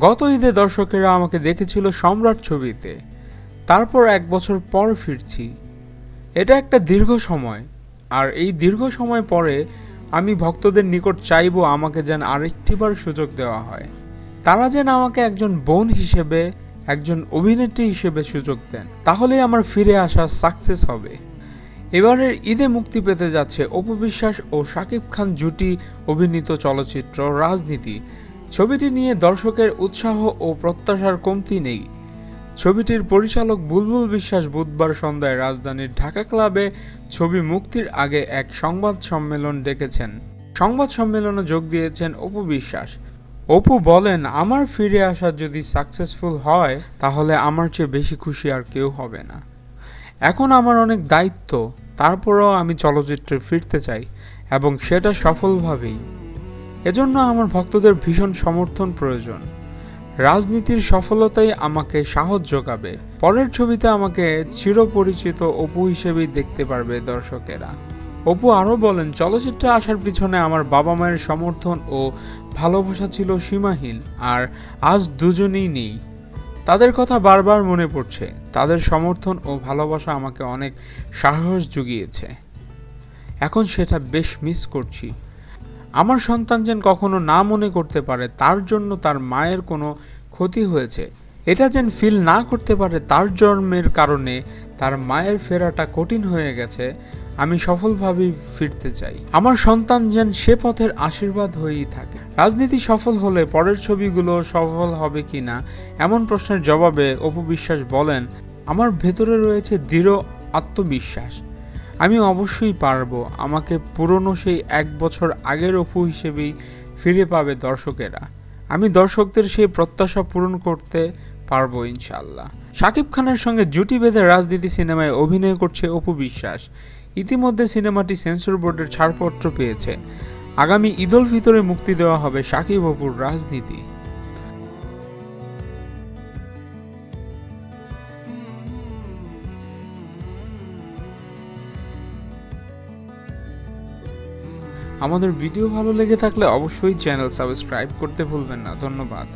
গত ঈদে দর্শকেরা আমাকে দেখেছিল সম্রাট ছবিতে। তারপর এক বছর পর ফিরছি। এটা একটা দীর্ঘ সময়, আর এই দীর্ঘ সময় পরে আমি ভক্তদের নিকট চাইব আমাকে যেন আরেকটিবার সুযোগ দেওয়া হয়। তারা যেন আমাকে একজন বোন হিসেবে একজন অভিনেত্রী হিসেবে সুযোগ দেন। তাহলেই আমার ফিরে আসা সাকসেস হবে। এবারের ঈদে মুক্তি পেতে যাচ্ছে অপু বিশ্বাস ও শাকিব খান জুটি অভিনীত চলচ্চিত্র রাজনীতি। ছবিটি নিয়ে দর্শকের উৎসাহ ও প্রত্যাশার কমতি নেই। ছবিটির পরিচালক বুলবুল বিশ্বাস বুধবার সন্ধ্যায় রাজধানীর ঢাকা ক্লাবে ছবি মুক্তির আগে এক সংবাদ সম্মেলন ডেকেছেন। সংবাদ সম্মেলনে যোগ দিয়েছেন অপু বিশ্বাস। অপু বলেন, আমার ফিরে আসা যদি সাকসেসফুল হয়, তাহলে আমার চেয়ে বেশি খুশি আর কেউ হবে না। এখন আমার অনেক দায়িত্ব, তারপরেও আমি চলচ্চিত্রে ফিরতে চাই এবং সেটা সফলভাবেই। এজন্য আমার ভক্তদের ভীষণ সমর্থন প্রয়োজন। রাজনীতির সফলতাই আমাকে সাহস যোগাবে। পরের ছবিতে আমাকে চিরপরিচিত অপু হিসেবেই দেখতে পারবে দর্শকেরা। অপু আরও বলেন, চলচ্চিত্রে আসার পিছনে আমার বাবা মায়ের সমর্থন ও ভালোবাসা ছিল সীমাহীন, আর আজ দুজনেই নেই। তাদের কথা বারবার মনে পড়ছে। তাদের সমর্থন ও ভালোবাসা আমাকে অনেক সাহস জুগিয়েছে। এখন সেটা বেশ মিস করছি। আমার সন্তান যেন কখনো না মনে করতে পারে, তার জন্য তার মায়ের কোনো ক্ষতি হয়েছে। এটা যেন ফিল না করতে পারে, তার জন্মের কারণে তার মায়ের ফেরাটা কঠিন হয়ে গেছে, আমি সফলভাবেই ফিরতে চাই। আমার সন্তান যেন সে পথের আশীর্বাদ হয়েই থাকে। রাজনীতি সফল হলে পরের ছবিগুলো সফল হবে কিনা এমন প্রশ্নের জবাবে অপু বিশ্বাস বলেন, আমার ভেতরে রয়েছে দৃঢ় আত্মবিশ্বাস। আমি অবশ্যই পারব। আমাকে পুরনো সেই এক বছর আগের অপু হিসেবেই ফিরে পাবে দর্শকেরা। আমি দর্শকদের সেই প্রত্যাশা পূরণ করতে পারব ইনশাল্লাহ শাকিব খানের সঙ্গে জুটি বেঁধে রাজনীতি সিনেমায় অভিনয় করছে অপু বিশ্বাস। ইতিমধ্যে সিনেমাটি সেন্সর বোর্ডের ছাড়পত্র পেয়েছে। আগামী ঈদুল ফিতরে মুক্তি দেওয়া হবে শাকিব অপুর রাজনীতি। আমাদের ভিডিও ভালো লেগে থাকলে অবশ্যই চ্যানেল সাবস্ক্রাইব করতে ভুলবেন না। ধন্যবাদ।